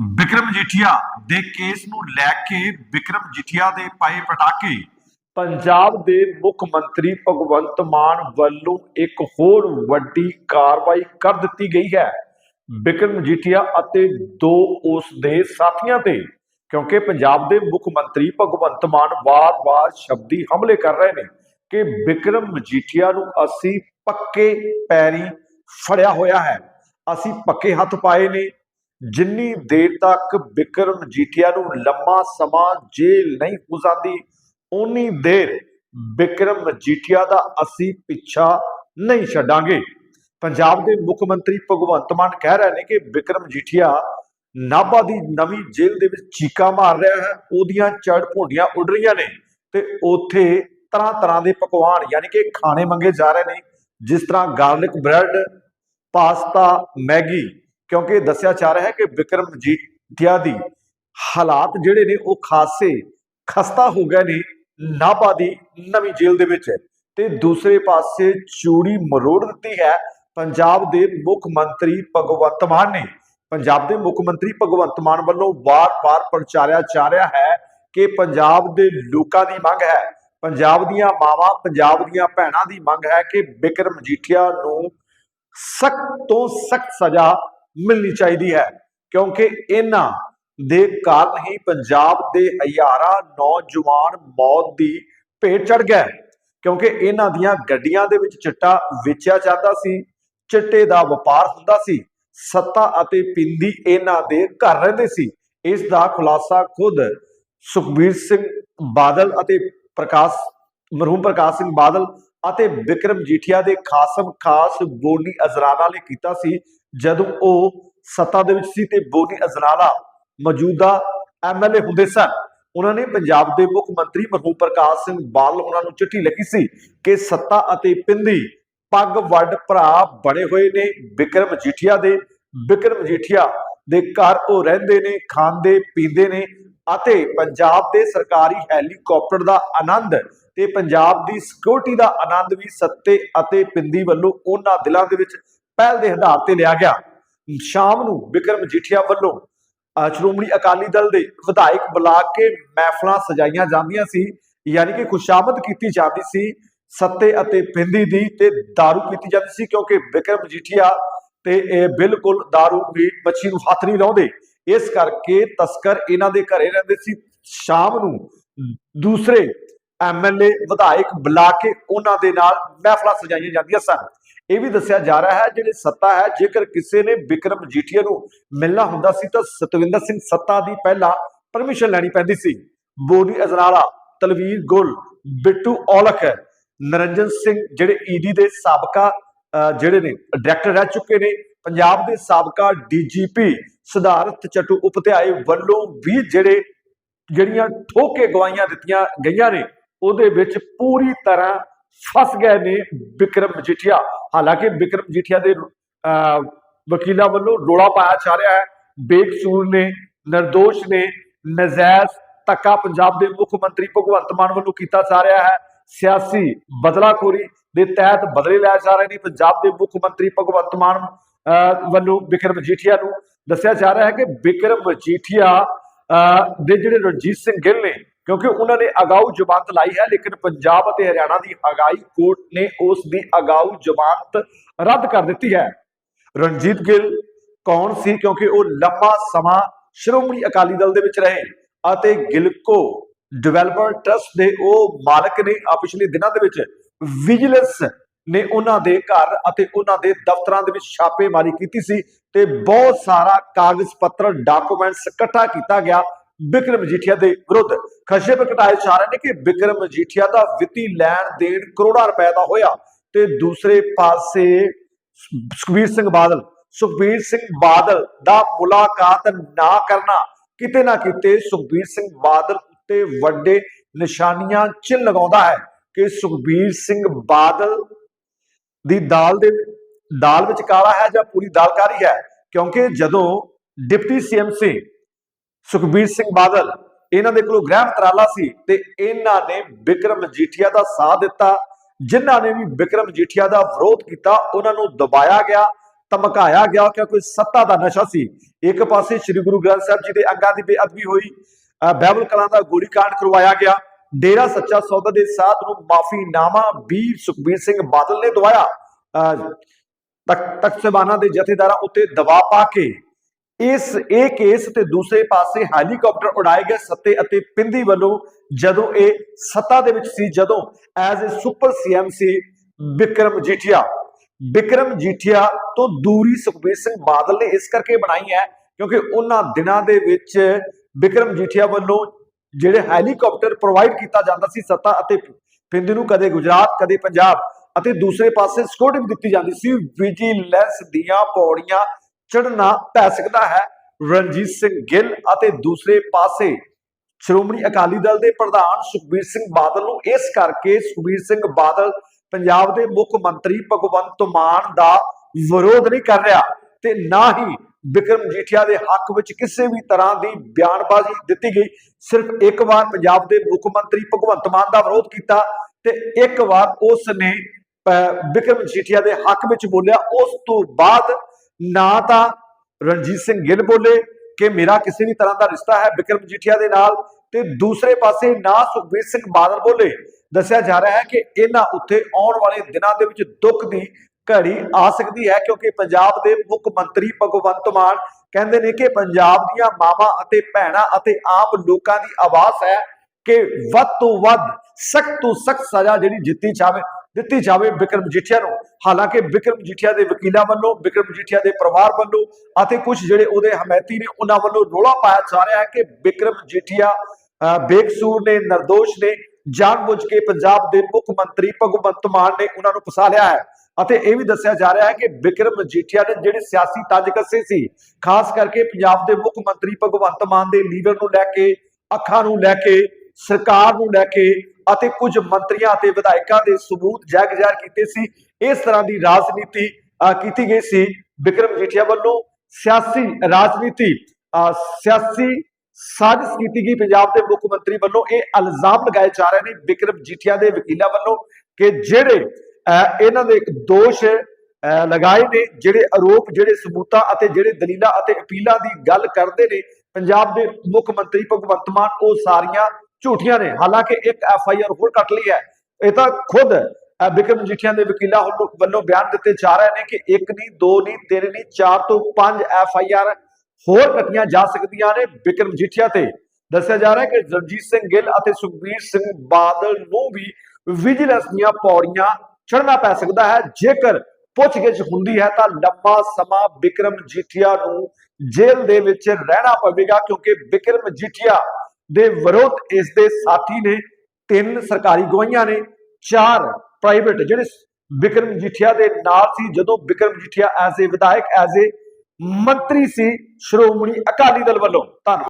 ਵਿਕਰਮ ਜੀਠੀਆ ਦੇ ਕੇਸ ਨੂੰ ਲੈ ਕੇ ਵਿਕਰਮ ਜੀਠੀਆ ਦੇ ਪਾਏ ਪਟਾਕੇ। ਪੰਜਾਬ ਦੇ ਮੁੱਖ ਮੰਤਰੀ ਭਗਵੰਤ ਮਾਨ ਵੱਲੋਂ ਇੱਕ ਹੋਰ ਵੱਡੀ ਕਾਰਵਾਈ ਕਰ ਦਿੱਤੀ ਗਈ ਹੈ। ਬਿਕਰਮ ਜੀਠੀਆ ਅਤੇ ਦੋ ਉਸ ਦੇ ਸਾਥੀਆਂ ਤੇ, ਕਿਉਂਕਿ ਪੰਜਾਬ ਦੇ ਮੁੱਖ ਮੰਤਰੀ ਭਗਵੰਤ ਮਾਨ ਵਾਰ-ਵਾਰ ਸ਼ਬਦੀ ਹਮਲੇ ਕਰ ਰਹੇ ਨੇ ਕਿ ਬਿਕਰਮ ਮਜੀਠੀਆ ਨੂੰ ਅਸੀਂ ਪੱਕੇ ਪੈਰੀ ਫੜਿਆ ਹੋਇਆ ਹੈ। ਅਸੀਂ ਪੱਕੇ ਹੱਥ ਪਾਏ ਨੇ ਜਿੰਨੀ ਦੇਰ ਤੱਕ ਬਿਕਰਮ ਜੀਠੀਆ ਨੂੰ ਲੰਮਾ ਸਮਾਂ ਜੇਲ੍ਹ ਨਹੀਂ ਗੁਜ਼ਾਰਦੀ ਉਨੀ ਦੇਰ ਬਿਕਰਮ ਮਜੀਠੀਆ ਦਾ ਅਸੀਂ ਪਿੱਛਾ ਨਹੀਂ ਛੱਡਾਂਗੇ। ਪੰਜਾਬ ਦੇ ਮੁੱਖ ਮੰਤਰੀ ਭਗਵੰਤ ਮਾਨ ਕਹਿ ਰਹੇ ਨੇ ਕਿ ਬਿਕਰਮ ਮਜੀਠੀਆ ਨਾਭਾ ਦੀ ਨਵੀਂ ਜੇਲ੍ਹ ਦੇ ਵਿੱਚ ਚੀਕਾ ਮਾਰ ਰਿਹਾ ਹੈ, ਉਹਦੀਆਂ ਚੜ ਭੁੰਡੀਆਂ ਉੱਡ ਰਹੀਆਂ ਨੇ ਤੇ ਉੱਥੇ ਤਰ੍ਹਾਂ ਤਰ੍ਹਾਂ ਦੇ ਪਕਵਾਨ ਯਾਨੀ ਕਿ ਖਾਣੇ ਮੰਗੇ ਜਾ ਰਹੇ ਨੇ, ਜਿਸ ਤਰ੍ਹਾਂ ਗਾਰਲਿਕ ਬ੍ਰੈਡ, ਪਾਸਤਾ, ਮੈਗੀ ਕਿਉਂਕਿ ਦੱਸਿਆ ਜਾ ਰਿਹਾ ਹੈ ਕਿ ਬਿਕਰਮ ਮਜੀਠੀਆ ਦੀ ਹਾਲਾਤ ਜਿਹੜੇ ਨੇ ਉਹ ਖਾਸੇ ਖਸਤਾ ਹੋ ਗਏ ਨੇ ਨਾਭਾ ਦੀ ਨਵੀਂ ਜੇਲ੍ਹ ਦੇ ਵਿੱਚ। ਤੇ ਦੂਸਰੇ ਪਾਸੇ ਚੂੜੀ ਮਰੋੜ ਦਿੱਤੀ ਹੈ। ਪੰਜਾਬ ਦੇ ਮੁੱਖ ਮੰਤਰੀ ਭਗਵੰਤ ਮਾਨ ਨੇ। ਪੰਜਾਬ ਦੇ ਮੁੱਖ ਮੰਤਰੀ ਭਗਵੰਤ ਮਾਨ ਵੱਲੋਂ ਵਾਰ-ਵਾਰ ਪ੍ਰਚਾਰਿਆ ਜਾ ਰਿਹਾ ਹੈ ਕਿ ਪੰਜਾਬ ਦੇ ਲੋਕਾਂ ਦੀ ਮੰਗ ਹੈ। ਪੰਜਾਬ ਦੀਆਂ ਮਾਵਾਂ, ਪੰਜਾਬ ਦੀਆਂ ਭੈਣਾਂ ਦੀ ਮੰਗ ਹੈ ਕਿ ਬਿਕਰਮ ਜੀਠੀਆ ਨੂੰ ਸਖਤ ਤੋਂ ਸਖਤ ਸਜ਼ਾ ਮਿਲਣੀ ਚਾਹੀਦੀ ਹੈ, ਕਿਉਂਕਿ ਇਹਨਾਂ ਦੇ ਕਾਰਨ ਹੀ ਪੰਜਾਬ ਦੇ ਹਜ਼ਾਰਾਂ ਨੌਜਵਾਨ ਮੌਤ ਦੀ ਭੇਟ ਚੜ ਗਏ ਕਿਉਂਕਿ ਇਹਨਾਂ ਦੀਆਂ ਗੱਡੀਆਂ ਦੇ ਵਿੱਚ ਚਿੱਟਾ ਵੇਚਿਆ ਜਾਂਦਾ ਸੀ, ਚਿੱਟੇ ਦਾ ਵਪਾਰ ਹੁੰਦਾ ਸੀ, ਸੱਤਾ ਅਤੇ ਪਿੰਦੀ ਇਹਨਾਂ ਦੇ ਘਰ ਰਹਿੰਦੇ ਸੀ। ਇਸ ਦਾ ਖੁਲਾਸਾ ਖੁਦ ਸੁਖਬੀਰ ਸਿੰਘ ਬਾਦਲ ਅਤੇ ਪ੍ਰਕਾਸ਼, ਮਰਹੂਮ ਪ੍ਰਕਾਸ਼ ਸਿੰਘ ਬਾਦਲ ਅਤੇ ਵਿਕਰਮ ਜੀਠੀਆ ਦੇ ਖਾਸਮ ਖਾਸ ਬੋਨੀ ਅਜ਼ਰਾਨਾ ਨੇ ਕੀਤਾ ਸੀ। ਜਦੋਂ ਉਹ ਸੱਤਾ ਦੇ ਵਿੱਚ ਸੀ ਤੇ ਬੋਨੀ ਅਜ਼ਰਾਨਾ ਮੌਜੂਦਾ ਐਮਐਲਏ ਹੁੰਦੇ ਸਨ, ਉਹਨਾਂ ਨੇ ਪੰਜਾਬ ਦੇ ਮੁੱਖ ਮੰਤਰੀ ਮਰਹੂਮ ਪ੍ਰਕਾਸ਼ ਸਿੰਘ ਬਾਦਲ ਉਹਨਾਂ ਨੂੰ ਚਿੱਠੀ ਲਿਖੀ ਸੀ ਕਿ ਸੱਤਾ ਅਤੇ ਪਿੰਦੀ ਪੱਗ ਵੱਡ ਭਰਾ ਬਣੇ ਹੋਏ ਨੇ ਵਿਕਰਮ ਜੀਠੀਆ ਦੇ ਵਿਕਰਮ ਜੀਠੀਆ ਦੇ ਘਰ ਉਹ ਰਹਿੰਦੇ ਨੇ, ਖਾਂਦੇ, ਪੀਂਦੇ ਨੇ ਅਤੇ ਪੰਜਾਬ ਦੇ ਸਰਕਾਰੀ ਹੈਲੀਕਾਪਟਰ ਦਾ ਆਨੰਦ ਤੇ ਪੰਜਾਬ ਦੀ ਸਿਕਿਉਰਿਟੀ ਦਾ ਆਨੰਦ ਵੀ ਸੱਤੇ ਅਤੇ ਪਿੰਦੀ ਵੱਲੋਂ ਉਹਨਾਂ ਦਿਲਾਂ ਦੇ ਵਿੱਚ ਪਹਿਲ ਦੇ ਆਧਾਰ ਤੇ ਲਿਆ ਗਿਆ ਸ਼ਾਮ ਨੂੰ ਵਿਕਰਮ ਜੀਠੀਆ ਵੱਲੋਂ ਅਹ ਸ਼੍ਰੋਮਣੀ ਅਕਾਲੀ ਦਲ ਦੇ ਵਿਧਾਇਕ ਬੁਲਾ ਕੇ ਮਹਿਫਲਾਂ ਸਜਾਈਆਂ ਜਾਂਦੀਆਂ ਸੀ ਯਾਨੀ ਕਿ ਖੁਸ਼ਾਮਦ ਕੀਤੀ ਜਾਂਦੀ ਸੀ ਸੱਤੇ ਅਤੇ ਪਿੰਦੀ ਦੀ ਤੇ दारू ਪੀਤੀ ਜਾਂਦੀ ਸੀ ਕਿਉਂਕਿ ਵਿਕਰਮ ਜੀਠੀਆ ਤੇ ਇਹ ਬਿਲਕੁਲ दारू ਵੀ ਮੱਛੀ ਨੂੰ ਹੱਥ ਨਹੀਂ ਲਾਉਂਦੇ ਇਸ ਕਰਕੇ ਤਸਕਰ ਇਹਨਾਂ ਦੇ ਘਰੇ ਰਹਿੰਦੇ ਸੀ ਸ਼ਾਮ ਨੂੰ ਦੂਸਰੇ ਐਮਐਲਏ ਵਿਧਾਇਕ ਬੁਲਾ ਕੇ ਉਹਨਾਂ ਦੇ ਨਾਲ ਮਹਿਫਲਾਂ ਸਜਾਈਆਂ ਜਾਂਦੀਆਂ ਸਨ ਇਹ ਵੀ ਦੱਸਿਆ ਜਾ ਰਿਹਾ ਹੈ ਜਿਹੜੇ ਸੱਤਾ ਹੈ ਜੇਕਰ ਕਿਸੇ ਨੇ ਵਿਕਰਮ ਜੀਠੀਆ ਨੂੰ ਮਿਲਣਾ ਹੁੰਦਾ ਸੀ ਤਾਂ ਸਤਵਿੰਦਰ ਸਿੰਘ ਸੱਤਾ ਦੀ ਪਹਿਲਾਂ ਪਰਮਿਸ਼ਨ ਲੈਣੀ ਪੈਂਦੀ ਸੀ। ਬੋਨੀ ਅਜ਼ਨਾਲਾ ਤਲਵੀਰ ਗੁਲ ਬਿੱਟੂ ਔਲਖ ਨਰਿੰਜਨ ਸਿੰਘ ਜਿਹੜੇ ਈਡੀ ਦੇ ਸਾਬਕਾ ਅਹ, ਜਿਹੜੇ ਨੇ ਡਾਇਰੈਕਟਰ ਰਹਿ ਚੁੱਕੇ ਨੇ। ਪੰਜਾਬ ਦੇ ਸਾਬਕਾ ਡੀਜੀਪੀ ਸਿਧਾਰਥ ਚਟੂ ਉਪਧਿਆਏ ਵੱਲੋਂ ਵੀ ਜਿਹੜੇ ਜਿਹੜੀਆਂ ਠੋਕੇ ਗਵਾਈਆਂ ਦਿੱਤੀਆਂ ਗਈਆਂ ਨੇ ਉਹਦੇ ਵਿੱਚ ਪੂਰੀ ਤਰ੍ਹਾਂ ਫਸ ਗਏ ਨੇ ਵਿਕਰਮ ਮਜੀਠੀਆ ਹਾਲਾਂਕਿ ਵਿਕਰਮ ਮਜੀਠੀਆ ਦੇ ਅਹ, ਵਕੀਲਾਂ ਵੱਲੋਂ ਰੋਲਾ ਪਾਇਆ ਜਾ ਰਿਹਾ ਹੈ। ਬੇਕਸੂਰ ਨੇ ਨਿਰਦੋਸ਼ ਨੇ ਨਜਾਇਜ਼ ਧੱਕਾ ਪੰਜਾਬ ਦੇ ਮੁੱਖ ਮੰਤਰੀ ਭਗਵੰਤ ਮਾਨ ਵੱਲੋਂ ਕੀਤਾ ਜਾ ਰਿਹਾ ਹੈ। ਸਿਆਸੀ ਬਦਲਾਖੋਰੀ ਦੇ ਤਹਿਤ ਬਦਲੇ ਲਏ ਜਾ ਰਹੇ ਨੇ ਪੰਜਾਬ ਦੇ ਮੁੱਖ ਮੰਤਰੀ ਭਗਵੰਤ ਮਾਨ ਅਹ, ਵੱਲੋਂ ਵਿਕਰਮ ਮਜੀਠੀਆ ਨੂੰ। ਦੱਸਿਆ ਜਾ ਰਿਹਾ ਹੈ ਕਿ ਵਿਕਰਮ ਮਜੀਠੀਆ ਅਹ, ਦੇ ਜਿਹੜੇ ਰਣਜੀਤ ਸਿੰਘ ਗਿੱਲ ਨੇ ਕਿਉਂਕਿ ਉਹਨਾਂ ਨੇ ਅਗਾਊ ਜ਼ਮਾਨਤ ਲਾਈ ਹੈ, ਲੇਕਿਨ ਪੰਜਾਬ ਅਤੇ ਹਰਿਆਣਾ ਦੀ ਹਗਾਈ ਕੋਰਟ ਨੇ ਉਸ ਦੀ ਅਗਾਊ ਜ਼ਮਾਨਤ ਰੱਦ ਕਰ ਦਿੱਤੀ ਹੈ। ਰਣਜੀਤ ਗਿੱਲ ਕੌਣ ਸੀ? ਕਿਉਂਕਿ ਉਹ ਲੰਮਾ ਸਮਾਂ ਸ਼੍ਰੋਮਣੀ ਅਕਾਲੀ ਦਲ ਦੇ ਵਿੱਚ ਰਹੇ ਅਤੇ ਗਿਲਕੋ ਡਿਵੈਲਪਰ ਟਰਸਟ ਦੇ ਉਹ ਮਾਲਕ ਨੇ ਆ ਪਿਛਲੇ ਦਿਨਾਂ ਦੇ ਵਿੱਚ ਵਿਜੀਲੈਂਸ ਨੇ ਉਹਨਾਂ ਦੇ ਘਰ ਅਤੇ ਉਹਨਾਂ ਦੇ ਦਫ਼ਤਰਾਂ ਦੇ ਵਿੱਚ ਛਾਪੇਮਾਰੀ ਕੀਤੀ ਸੀ ਤੇ ਬਹੁਤ ਸਾਰਾ ਕਾਗਜ਼ ਪੱਤਰ, ਡਾਕੂਮੈਂਟਸ ਇਕੱਠਾ ਕੀਤਾ ਗਿਆ। ਬਿਕਰਮ ਮਜੀਠੀਆ ਦੇ ਵਿਰੁੱਧ ਖਸ਼ੇ ਪ੍ਰਗਟਾਏ ਜਾ ਰਹੇ ਨੇ ਕਿ ਬਿਕਰਮ ਮਜੀਠੀਆ ਦਾ ਵਿੱਤੀ ਲੈਣ ਦੇਣ ਕਰੋੜਾਂ ਰੁਪਏ ਦਾ ਹੋਇਆ ਤੇ ਦੂਸਰੇ ਪਾਸੇ ਸੁਖਬੀਰ ਸਿੰਘ ਬਾਦਲ, ਸੁਖਬੀਰ ਸਿੰਘ ਬਾਦਲ ਦਾ ਮੁਲਾਕਾਤ ਨਾ ਕਰਨਾ ਕਿਤੇ ਨਾ ਕਿਤੇ ਸੁਖਬੀਰ ਸਿੰਘ ਬਾਦਲ ਉੱਤੇ ਵੱਡੇ ਨਿਸ਼ਾਨੀਆਂ ਚਿੰਨ੍ਹ ਲਗਾਉਂਦਾ ਹੈ ਕਿ ਸੁਖਬੀਰ ਸਿੰਘ ਬਾਦਲ ਦੀ ਦਾਲ ਦੇ ਦਾਲ ਵਿੱਚ ਕਾਲਾ ਹੈ ਜਾਂ ਪੂਰੀ ਦਾਲ ਕਾਲੀ ਹੈ, ਕਿਉਂਕਿ ਜਦੋਂ ਡਿਪਟੀ ਸੀਐਮ ਸੀ ਸੁਖਬੀਰ ਸਿੰਘ ਬਾਦਲ, ਇਹਨਾਂ ਦੇ ਕੋਲੋਂ ਗ੍ਰਹਿ ਮੰਤਰਾਲਾ ਸੀ ਤੇ ਇਹਨਾਂ ਨੇ ਵਿਕਰਮ ਮਜੀਠੀਆ ਦਾ ਸਾਥ ਦਿੱਤਾ। ਜਿਨ੍ਹਾਂ ਨੇ ਵੀ ਵਿਕਰਮ ਮਜੀਠੀਆ ਦਾ ਵਿਰੋਧ ਕੀਤਾ, ਉਹਨਾਂ ਨੂੰ ਦਬਾਇਆ ਗਿਆ, ਧਮਕਾਇਆ ਗਿਆ ਕਿਉਂਕਿ ਸੱਤਾ ਦਾ ਨਸ਼ਾ ਸੀ। ਇੱਕ ਪਾਸੇ ਸ੍ਰੀ ਗੁਰੂ ਗ੍ਰੰਥ ਸਾਹਿਬ ਜੀ ਦੇ ਅੰਗਾਂ ਦੀ ਬੇਅਦਬੀ ਹੋਈ ਬਹਿਬਲ ਕਲਾਂ ਦਾ ਗੋਲੀकांड ਕਰਵਾਇਆ ਗਿਆ। ਡੇਰਾ ਸੱਚਾ ਸੌਦਾ ਦੇ ਸਾਧ ਨੂੰ ਮਾਫੀਨਾਮਾ ਵੀ ਸੁਖਬੀਰ ਸਿੰਘ ਬਾਦਲ ਨੇ ਦਵਾਇਆ। ਅਹ ਤਖ ਤਖਤ ਸਾਹਿਬਾਨਾਂ ਦੇ ਜਥੇਦਾਰਾਂ ਉੱਤੇ ਦਬਾਅ ਪਾ ਕੇ ਇਸ, ਇਹ ਕੇਸ ਤੇ ਦੂਸਰੇ ਪਾਸੇ ਹੈਲੀਕਾਪਟਰ ਉਡਾਏ ਗਏ ਸੱਤੇ ਅਤੇ ਪਿੰਦੀ ਵੱਲੋਂ ਜਦੋਂ ਇਹ ਸੱਤਾ ਦੇ ਵਿੱਚ ਸੀ, ਜਦੋਂ ਐਜ਼ ਅ ਸੁਪਰ ਸੀਐਮ ਸੀ ਵਿਕਰਮ ਜੀਠੀਆ। ਵਿਕਰਮ ਜੀਠੀਆ ਤੋਂ ਦੂਰੀ ਸੁਖਬੀਰ ਸਿੰਘ ਬਾਦਲ ਨੇ ਇਸ ਕਰਕੇ ਬਣਾਈ ਹੈ ਕਿਉਂਕਿ ਉਹਨਾਂ ਦਿਨਾਂ ਦੇ ਵਿੱਚ ਵਿਕਰਮ ਜੀਠੀਆ ਵੱਲੋਂ ਜਿਹੜੇ ਹੈਲੀਕਾਪਟਰ ਪ੍ਰੋਵਾਈਡ ਕੀਤਾ ਜਾਂਦਾ ਸੀ ਸੱਤਾ ਅਤੇ ਪਿੰਦੀ ਨੂੰ, ਕਦੇ ਗੁਜਰਾਤ, ਕਦੇ ਪੰਜਾਬ ਅਤੇ ਦੂਸਰੇ ਪਾਸੇ ਸਿਕਿਉਰਿਟੀ ਦਿੱਤੀ ਜਾਂਦੀ ਸੀ। ਵਿਜੀਲੈਂਸ ਦੀਆਂ ਪੌੜੀਆਂ ਚੜਨਾ ਪੈ ਸਕਦਾ ਹੈ। ਰਣਜੀਤ ਸਿੰਘ ਗਿੱਲ ਅਤੇ ਦੂਸਰੇ ਪਾਸੇ ਸ਼੍ਰੋਮਣੀ ਅਕਾਲੀ ਦਲ ਦੇ ਪ੍ਰਧਾਨ ਸੁਖਬੀਰ ਸਿੰਘ ਬਾਦਲ ਨੂੰ ਇਸ ਕਰਕੇ ਸੁਖਬੀਰ ਸਿੰਘ ਬਾਦਲ ਪੰਜਾਬ ਦੇ ਮੁੱਖ ਮੰਤਰੀ ਭਗਵੰਤ ਮਾਨ ਦਾ ਵਿਰੋਧ ਨਹੀਂ ਕਰ ਰਿਹਾ ਤੇ ਨਾ ਹੀ ਵਿਕਰਮ ਜੀਠੀਆ ਦੇ ਹੱਕ ਵਿੱਚ ਕਿਸੇ ਵੀ ਤਰ੍ਹਾਂ ਦੀ ਬਿਆਨਬਾਜ਼ੀ ਦਿੱਤੀ ਗਈ। ਸਿਰਫ ਇੱਕ ਵਾਰ ਪੰਜਾਬ ਦੇ ਮੁੱਖ ਮੰਤਰੀ ਭਗਵੰਤ ਮਾਨ ਦਾ ਵਿਰੋਧ ਕੀਤਾ ਤੇ ਇੱਕ ਵਾਰ ਉਸ ਨੇ ਅਹ, ਵਿਕਰਮ ਜੀਠੀਆ ਦੇ ਹੱਕ ਵਿੱਚ ਬੋਲਿਆ। ਉਸ ਤੋਂ ਬਾਅਦ ਨਾ ਤਾਂ ਰਣਜੀਤ ਸਿੰਘ ਗਿੱਲ ਬੋਲੇ ਕਿ ਮੇਰਾ ਕਿਸੇ ਵੀ ਤਰ੍ਹਾਂ ਦਾ ਰਿਸ਼ਤਾ ਹੈ ਵਿਕਰਮ ਜੀਠੀਆ ਦੇ ਨਾਲ ਤੇ ਦੂਸਰੇ ਪਾਸੇ ਨਾ ਸੁਖਬੀਰ ਸਿੰਘ ਬਾਦਲ ਬੋਲੇ। ਦੱਸਿਆ ਜਾ ਰਿਹਾ ਹੈ ਕਿ ਇਹਨਾਂ ਉੱਤੇ ਆਉਣ ਵਾਲੇ ਦਿਨਾਂ ਦੇ ਵਿੱਚ ਦੁੱਖ ਦੀ ਘੜੀ ਆ ਸਕਦੀ ਹੈ ਕਿਉਂਕਿ ਪੰਜਾਬ ਦੇ ਮੁੱਖ ਮੰਤਰੀ ਭਗਵੰਤ ਮਾਨ ਕਹਿੰਦੇ ਨੇ ਕਿ ਪੰਜਾਬ ਦੀਆਂ ਮਾਵਾਂ ਅਤੇ ਭੈਣਾਂ ਅਤੇ ਆਮ ਲੋਕਾਂ ਦੀ ਆਵਾਜ਼ ਹੈ ਕਿ ਵੱਧ ਤੋਂ ਵੱਧ ਸਖਤ ਤੋਂ ਸਖਤ ਸਜ਼ਾ ਜਿਹੜੀ ਜਿੱਤੀ ਜਾਵੇ। ਦਿੱਤੀ ਜਾਵੇ ਵਿਕਰਮ ਜੀਠੀਆ ਨੂੰ। ਹਾਲਾਂਕਿ ਵਿਕਰਮ ਜੀਠੀਆ ਦੇ ਵਕੀਲਾਂ ਵੱਲੋਂ, ਵਿਕਰਮ ਜੀਠੀਆ ਦੇ ਪਰਿਵਾਰ ਵੱਲੋਂ ਅਤੇ ਕੁਝ ਜਿਹੜੇ ਉਹਦੇ ਹਮਾਇਤੀ ਨੇ, ਉਹਨਾਂ ਵੱਲੋਂ ਰੋਲਾ ਪਾਇਆ ਜਾ ਰਿਹਾ ਹੈ ਕਿ ਵਿਕਰਮ ਜੀਠੀਆ ਬੇਕਸੂਰ ਨੇ, ਨਿਰਦੋਸ਼ ਨੇ, ਜਾਣਬੁੱਝ ਕੇ ਪੰਜਾਬ ਦੇ ਮੁੱਖ ਮੰਤਰੀ ਭਗਵੰਤ ਮਾਨ ਨੇ ਉਹਨਾਂ ਨੂੰ ਫਸਾ ਲਿਆ ਹੈ। ਅਤੇ ਇਹ ਵੀ ਦੱਸਿਆ ਜਾ ਰਿਹਾ ਹੈ ਕਿ ਵਿਕਰਮ ਮਜੀਠੀਆ ਨੇ ਜਿਹੜੇ ਸਿਆਸੀ ਤੰਜ ਕੱਸੇ ਸੀ, ਖਾਸ ਕਰਕੇ ਪੰਜਾਬ ਦੇ ਮੁੱਖ ਮੰਤਰੀ ਭਗਵੰਤ ਮਾਨ ਦੇ ਲੀਡਰ ਨੂੰ ਲੈ ਕੇ, ਅੱਖਾਂ ਨੂੰ ਲੈ ਕੇ, ਸਰਕਾਰ ਨੂੰ ਲੈ ਕੇ ਅਤੇ ਕੁਝ ਮੰਤਰੀਆਂ ਅਤੇ ਵਿਧਾਇਕਾਂ ਦੇ ਸਬੂਤ ਜਗ ਜ਼ਾਹਰ ਕੀਤੇ ਸੀ। ਇਸ ਤਰ੍ਹਾਂ ਦੀ ਰਾਜਨੀਤੀ ਕੀਤੀ ਗਈ ਸੀ। ਵਿਕਰਮ ਜੀਠੀਆ ਵੱਲੋਂ ਸਿਆਸੀ ਰਾਜਨੀਤੀ ਸਿਆਸੀ ਸਾਜ਼ਿਸ਼ ਕੀਤੀ ਗਈ। ਪੰਜਾਬ ਦੇ ਮੁੱਖ ਮੰਤਰੀ ਵੱਲੋਂ ਇਹ ਇਲਜ਼ਾਮ ਲਗਾਏ ਜਾ ਰਹੇ ਨੇ ਵਿਕਰਮ ਜੀਠੀਆ ਦੇ ਵਕੀਲਾਂ ਵੱਲੋਂ ਕਿ ਜਿਹੜੇ ਅਹ, ਇਹਨਾਂ ਦੇ ਦੋਸ਼ ਅਹ, ਲਗਾਏ ਨੇ ਜਿਹੜੇ ਆਰੋਪ ਜਿਹੜੇ ਸਬੂਤਾਂ ਅਤੇ ਜਿਹੜੇ ਦਲੀਲਾਂ ਅਤੇ ਅਪੀਲਾਂ ਦੀ ਗੱਲ ਕਰਦੇ ਨੇ ਪੰਜਾਬ ਦੇ ਮੁੱਖ ਮੰਤਰੀ ਭਗਵੰਤ ਮਾਨ ਉਹ ਸਾਰੀਆਂ ਝੂਠੀਆਂ ਨੇ। ਹਾਲਾਂਕਿ ਇੱਕ ਐਫ ਆਈ ਆਰ ਹੋਰ ਕੱਟ ਲਈ ਹੈ। ਇਹ ਤਾਂ ਖੁਦ ਅਹ, ਵਿਕਰਮ ਦੇ ਵਕੀਲਾਂ ਵੱਲੋਂ- ਬਿਆਨ ਦਿੱਤੇ ਜਾ ਰਹੇ ਨੇ ਕਿ ਇੱਕ ਨਹੀਂ ਦੋ ਨਹੀਂ ਤਿੰਨ ਨਹੀਂ ਚਾਰ ਤੋਂ ਪੰਜ ਐਫ ਆਈ ਆਰ ਹੋਰ ਕੱਟੀਆਂ ਜਾ ਸਕਦੀਆਂ ਨੇ ਵਿਕਰਮ ਜੀਠੀਆ ਤੇ। ਦੱਸਿਆ ਜਾ ਰਿਹਾ ਹੈ ਕਿ ਰਣਜੀਤ ਸਿੰਘ ਗਿੱਲ ਅਤੇ ਸੁਖਬੀਰ ਸਿੰਘ ਬਾਦਲ ਨੂੰ ਵੀ ਵਿਜੀਲੈਂਸ ਦੀਆਂ ਪੌੜੀਆਂ ਚੜਨਾ ਪੈ ਸਕਦਾ ਹੈ। ਜੇਕਰ ਪੁੱਛਗਿੱਛ ਹੁੰਦੀ ਹੈ ਤਾਂ ਲੰਮਾ ਸਮਾਂ ਬਿਕਰਮ ਜੀਠੀਆ ਨੂੰ ਜੇਲ੍ਹ ਦੇ ਵਿੱਚ ਰਹਿਣਾ ਪਵੇਗਾ ਕਿਉਂਕਿ ਬਿਕਰਮ ਜੀਠੀਆ ਦੇ ਵਿਰੋਧ ਇਸ ਦੇ ਸਾਥੀ ਨੇ ਤਿੰਨ ਸਰਕਾਰੀ ਗਵਾਹੀਆਂ ਨੇ, ਚਾਰ ਪ੍ਰਾਈਵੇਟ ਜਿਹੜੇ ਵਿਕਰਮ ਜੀਠੀਆ ਦੇ ਨਾਲ ਸੀ, ਜਦੋਂ ਵਿਕਰਮ ਜੀਠੀਆ ਐਜ਼ ਏ ਵਿਧਾਇਕ ਐਜ਼ ਏ ਮੰਤਰੀ ਸੀ, ਸ਼੍ਰੋਮਣੀ ਅਕਾਲੀ ਦਲ ਵੱਲੋਂ। ਧੰਨਵਾਦ।